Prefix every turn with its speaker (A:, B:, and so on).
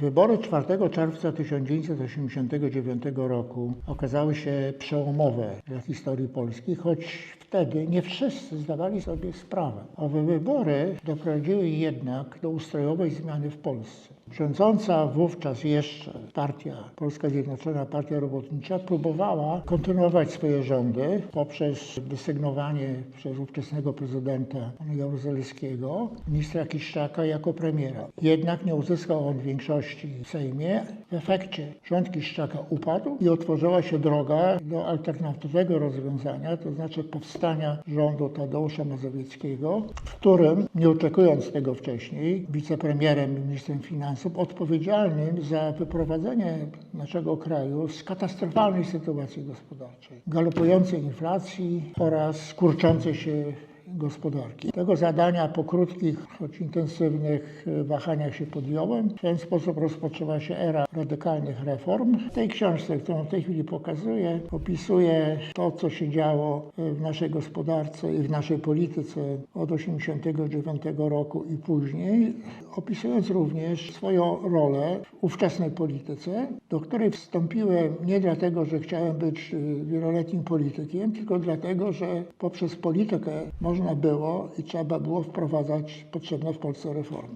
A: Wybory 4 czerwca 1989 roku okazały się przełomowe dla historii Polski, choć wtedy nie wszyscy zdawali sobie sprawę. Owe wybory doprowadziły jednak do ustrojowej zmiany w Polsce. Rządząca wówczas jeszcze partia, Polska Zjednoczona Partia Robotnicza, próbowała kontynuować swoje rządy poprzez desygnowanie przez ówczesnego prezydenta Jaruzelskiego ministra Kiszczaka jako premiera. Jednak nie uzyskał on większości w Sejmie. W efekcie rząd Kiszczaka upadł i otworzyła się droga do alternatywnego rozwiązania, to znaczy powstania rządu Tadeusza Mazowieckiego, w którym, nie oczekując tego wcześniej, wicepremierem i ministrem finansów odpowiedzialnym za wyprowadzenie naszego kraju z katastrofalnej sytuacji gospodarczej, galopującej inflacji oraz kurczącej się gospodarki. Tego zadania po krótkich, choć intensywnych e, wahaniach się podjąłem. W ten sposób rozpoczęła się era radykalnych reform. W tej książce, którą w tej chwili pokazuję, opisuję to, co się działo e, w naszej gospodarce i w naszej polityce od 1989 roku i później, opisując również swoją rolę w ówczesnej polityce, do której wstąpiłem nie dlatego, że chciałem być e, wieloletnim politykiem, tylko dlatego, że poprzez politykę można było i trzeba było wprowadzać potrzebne w Polsce reformy.